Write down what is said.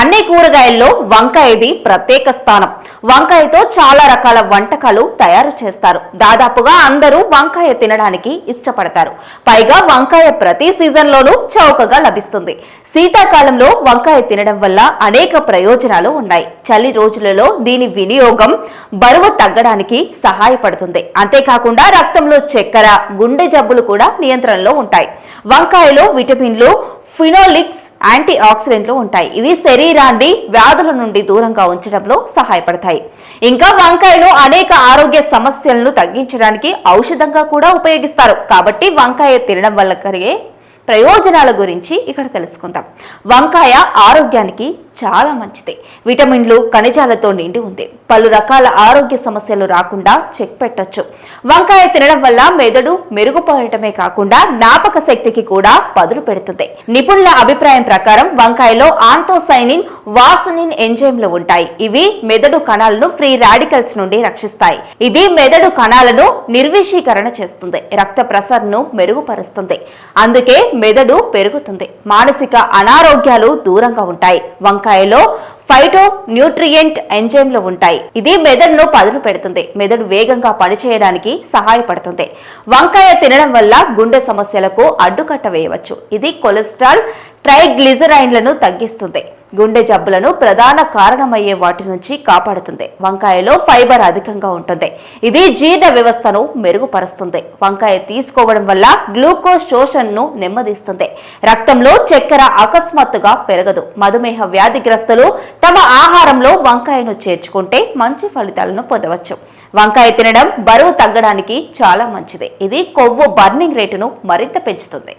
అన్ని కూరగాయల్లో వంకాయది ప్రత్యేక స్థానం. వంకాయతో చాలా రకాల వంటకాలు తయారు చేస్తారు. దాదాపుగా అందరూ వంకాయ తినడానికి ఇష్టపడతారు. పైగా వంకాయ ప్రతి సీజన్లోనూ చౌకగా లభిస్తుంది. శీతాకాలంలో వంకాయ తినడం వల్ల అనేక ప్రయోజనాలు ఉన్నాయి. చలి రోజులలో దీని వినియోగం బరువు తగ్గడానికి సహాయపడుతుంది. అంతేకాకుండా రక్తంలో చక్కెర గుండె జబ్బులు కూడా నియంత్రణలో ఉంటాయి. వంకాయలో విటమిన్లు ఫినోలిక్స్ యాంటీ ఆక్సిడెంట్లు ఉంటాయి. ఇవి శరీరాన్ని వ్యాధుల నుండి దూరంగా ఉంచడంలో సహాయపడతాయి. ఇంకా వంకాయలు అనేక ఆరోగ్య సమస్యలను తగ్గించడానికి ఔషధంగా కూడా ఉపయోగిస్తారు. కాబట్టి వంకాయ తినడం వల్ల కలిగే ప్రయోజనాల గురించి ఇక్కడ తెలుసుకుందాం. వంకాయ ఆరోగ్యానికి చాలా మంచిది. విటమిన్లు ఖనిజాలతో నిండి ఉంది. పలు రకాల ఆరోగ్య సమస్యలు రాకుండా చెక్ పెట్టొచ్చు. వంకాయ తినడం వల్ల మెదడు మెరుగుపడటమే కాకుండా జ్ఞాపక శక్తికి కూడా పదులు పెడుతుంది. నిపుణుల అభిప్రాయం ప్రకారం వంకాయలో ఆంతోసైనిన్ వాసనిన్ ఎంజైమ్లు ఉంటాయి. ఇవి మెదడు కణాలను ఫ్రీ రాడికల్స్ నుండి రక్షిస్తాయి. ఇది మెదడు కణాలను నిర్విషీకరణ చేస్తుంది. రక్త ప్రసరణను మెరుగుపరుస్తుంది. అందుకే మెదడు పెరుగుతుంది. మానసిక అనారోగ్యాలు దూరంగా ఉంటాయి. వంకాయలో ఫైటో న్యూట్రియంట్ ఎంజైమ్లు ఉంటాయి. ఇది మెదడును పదును పెడుతుంది. మెదడు వేగంగా పనిచేయడానికి సహాయపడుతుంది. వంకాయ తినడం వల్ల గుండె సమస్యలకు అడ్డుకట్ట వేయవచ్చు. ఇది కొలెస్ట్రాల్ ట్రైగ్లిజరైన్లను తగ్గిస్తుంది. గుండె జబ్బులను ప్రధాన కారణమయ్యే వాటి నుంచి కాపాడుతుంది. వంకాయలో ఫైబర్ అధికంగా ఉంటుంది. ఇది జీర్ణ వ్యవస్థను మెరుగుపరుస్తుంది. వంకాయ తీసుకోవడం వల్ల గ్లూకోజ్ శోషణను నెమ్మదిస్తుంది. రక్తంలో చక్కెర అకస్మాత్తుగా పెరగదు. మధుమేహ వ్యాధిగ్రస్తులు తమ ఆహారంలో వంకాయను చేర్చుకుంటే మంచి ఫలితాలను పొందవచ్చు. వంకాయ తినడం బరువు తగ్గడానికి చాలా మంచిది. ఇది కొవ్వు బర్నింగ్ రేటును మరింత పెంచుతుంది.